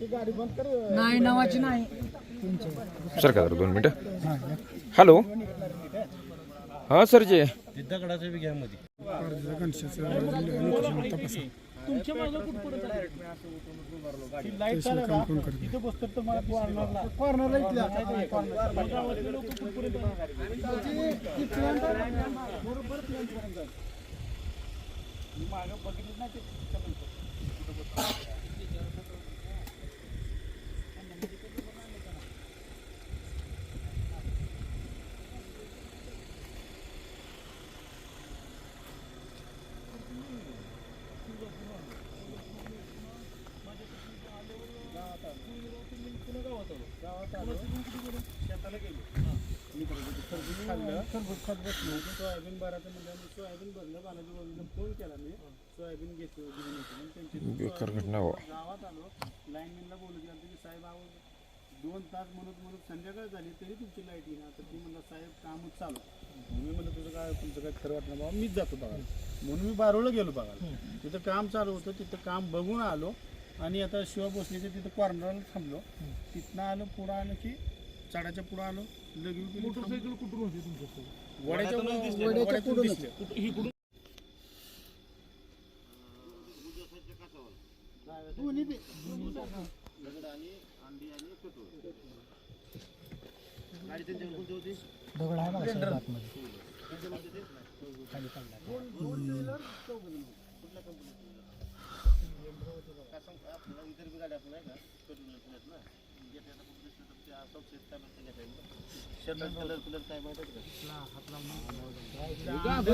नाही नावाची नाही. सर का दोन मिनटं. हॅलो. हां सर जे मागं लाइट चालू का तिथे बसतो तर मला कॉर्नरला कॉर्नरला इथल्या गावातले लोक कुठपर्यंत बरोबर प्लॅनपर्यंत जाईल. मी मागं बघितलं नाही शेताला गेलो मी खरबूज खाल्लं खरबूज खात बसलो सोयाबीन भरायचं म्हणजे आम्ही सोयाबीन भरलं बालाजी बाजूला फोन केला मी सोयाबीन घेतो घेऊन येतो मग त्यांची बेकार घटना हो. गावात आलो लाईनमॅनला गेलं की साहेब दोन तास म्हणत म्हणत संध्याकाळ झाली तरी तुमची लाइट येईना तर ती म्हणलं साहेब कामच चालू. मी म्हणलं तुझं काय तुमचं काय खरं वाटलं बाबा मीच जातो बघायला. म्हणून मी बारोळला गेलो बघायला. तिथं काम चालू होतं तिथं काम बघून आलो. आणि आता शिवा भोसलेच्या तिथं कॉर्नरला थांबलो. तिथनं आलो पुढं आलो की चढाच्या पुढं आलो लगेच मोटरसायकल कुठून होती तुमच्या वड्याच्या दिसले दगड आहे बघा आतमध्ये. खाली पडला.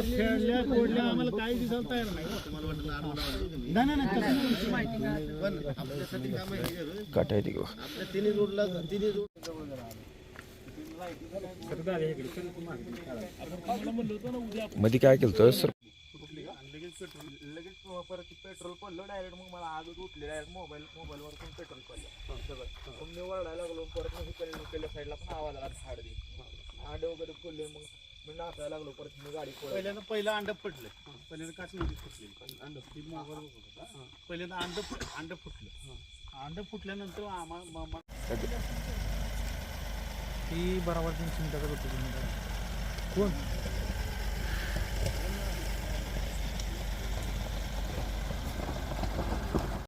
खेळल्या तोडल्या आम्हाला काही दिसायला तयार नाही नाही नाही, नाही तसं नाही. मध्ये काय केलं तर सर पेट्रोल लगेच परत पेट्रोल पडलं डायरेक्ट मग मला आग उठली डायरेक्ट मोबाईल मोबाईलवर पण पेट्रोल पडलं. सगळं. मग मी वरडायला लागलो परत मग इकडे इकडल्या साईडला पण आवाज आला झाड दे. आडे वगैरे खोलले मग मी नाचायला लागलो परत मी गाडी. पहिल्यांदा पहिलं अंड फुटलं. पहिल्यांदा काच नव्हती फुटली. अंड ती मोबाईल होता पहिल्यांदा अंड फुट अंड फुटलं. अंड फुटल्यानंतर आम्हाला ती बरोबर तीनशे मीटरचा होती कोण?